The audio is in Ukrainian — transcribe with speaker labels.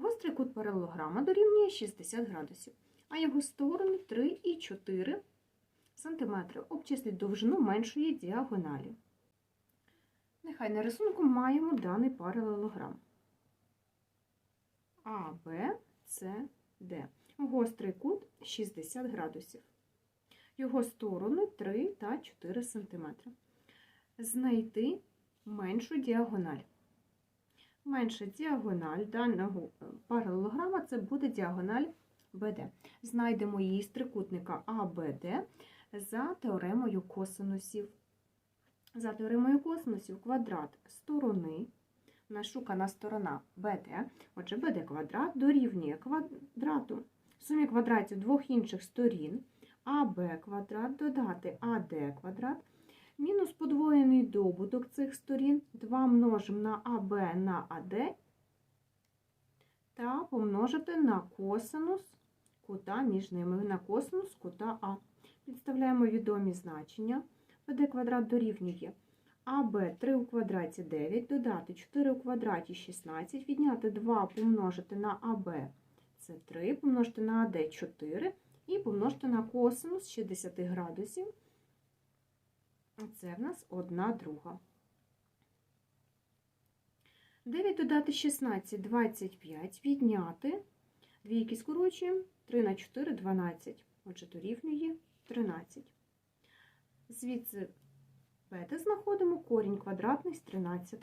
Speaker 1: Гострий кут паралелограма дорівнює 60 градусів, а його сторони 3 і 4 см. Обчисліть довжину меншої діагоналі. Нехай на рисунку маємо даний паралелограм. А, Б, С, Д. Гострий кут 60 градусів. Його сторони 3 та 4 см. Знайти меншу діагональ. Менша діагональ даного е, паралелограма це буде діагональ БД. Знайдемо її з трикутника АБД за теоремою косинусів. За теоремою косинусів квадрат сторони, нашукана сторона БД, отже, БД квадрат дорівнює квадрату сумі квадратів двох інших сторін АБ квадрат додати АД квадрат мінус подвоєний добуток цих сторін 2 множимо на АБ на АД та помножити на косинус кута між ними, на косинус кута А. Підставляємо відомі значення. БД квадрат дорівнює АБ 3 у квадраті 9, додати 4 у квадраті 16, відняти 2 помножити на АБ це 3, помножити на АД 4 і помножити на косинус 60 градусів. Це в нас одна друга. 9 додати 16, 25, відняти. Двійки скорочуємо, 3 на 4, 12. Отже, дорівнює 13. Звідси бета знаходимо корінь квадратний з 13.